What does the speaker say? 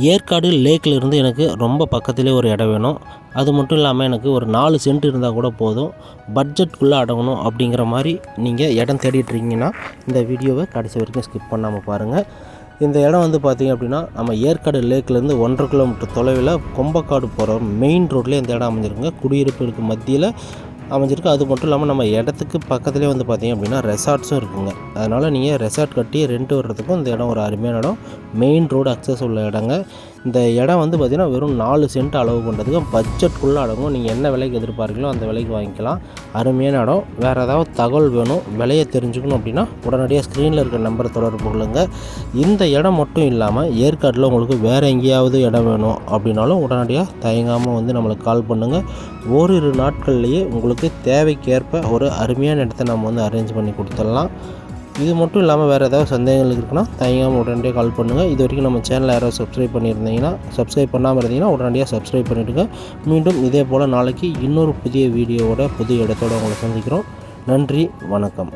ஏற்காடு லேக்கில் இருந்து எனக்கு ரொம்ப பக்கத்திலே ஒரு இடம் வேணும். அது மட்டும் இல்லாமல் எனக்கு ஒரு நாலு சென்ட் இருந்தால் கூட போதும். பட்ஜெட்குள்ளே அடங்கணும் அப்படிங்கிற மாதிரி நீங்கள் இடம் தேடிட்டுருக்கீங்கன்னா இந்த வீடியோவை கடைசி வரைக்கும் ஸ்கிப் பண்ணாமல் பாருங்கள் இந்த இடம் வந்து பார்த்திங்க அப்படின்னா நம்ம ஏற்காடு லேக்லேருந்து ஒன்றரை கிலோமீட்டர் தொலைவில் கொம்பக்காடு போகிற மெயின் ரோட்லேயே இந்த இடம் அமைஞ்சிருக்குங்க. குடியிருப்புகளுக்கு மத்தியில் அமைஞ்சிருக்கு. அது மட்டும் இல்லாமல் நம்ம இடத்துக்கு பக்கத்துலேயே வந்து பார்த்திங்க அப்படின்னா ரெசார்ட்ஸும் இருக்குங்க. அதனால் நீங்கள் ரெசார்ட் கட்டி ரெண்ட் வர்றதுக்கும் இந்த இடம் ஒரு அருமையான இடம். மெயின் ரோடு அக்சஸ் உள்ள இடங்க. இந்த இடம் வந்து பார்த்திங்கன்னா வெறும் நாலு சென்ட் அளவு பண்ணுறதுக்கு பட்ஜெட்குள்ளே அடங்கும். நீங்கள் என்ன விலைக்கு எதிர்பார்க்கலோ அந்த விலைக்கு வாங்கிக்கலாம். அருமையான இடம். வேறு ஏதாவது தகவல் வேணும் விலையை தெரிஞ்சுக்கணும் அப்படின்னா உடனடியாக ஸ்க்ரீனில் இருக்கிற நம்பரை தொடர்பு கொள்ளுங்கள் இந்த இடம் மட்டும் இல்லாமல் ஏற்காட்டில் உங்களுக்கு வேறு எங்கேயாவது இடம் வேணும் அப்படின்னாலும் உடனடியாக தயங்காமல் வந்து நம்மளுக்கு கால் பண்ணுங்கள் ஓரிரு நாட்கள்லேயே உங்களுக்கு தேவைக்கேற்ப ஒரு அருமையான இடத்த நம்ம வந்து அரேஞ்ச் பண்ணி கொடுத்துடலாம். இது மட்டும் இல்லாமல் வேறு ஏதாவது சந்தேகங்கள் இருக்குன்னா தயங்காமல் உடனடியாக கால் பண்ணுங்கள். இது வரைக்கும் நம்ம சேனலில் யாராவது சப்ஸ்கிரைப் பண்ணியிருந்தீங்கன்னா சப்ஸ்கிரைப் பண்ணாமல் இருந்தீங்கன்னா உடனடியாக சப்ஸ்கிரைப் பண்ணிவிடுங்க மீண்டும் இதே போல் நாளைக்கு இன்னொரு புதிய வீடியோவோட புதிய இடத்தோட உங்களை சந்திக்கிறோம். நன்றி வணக்கம்.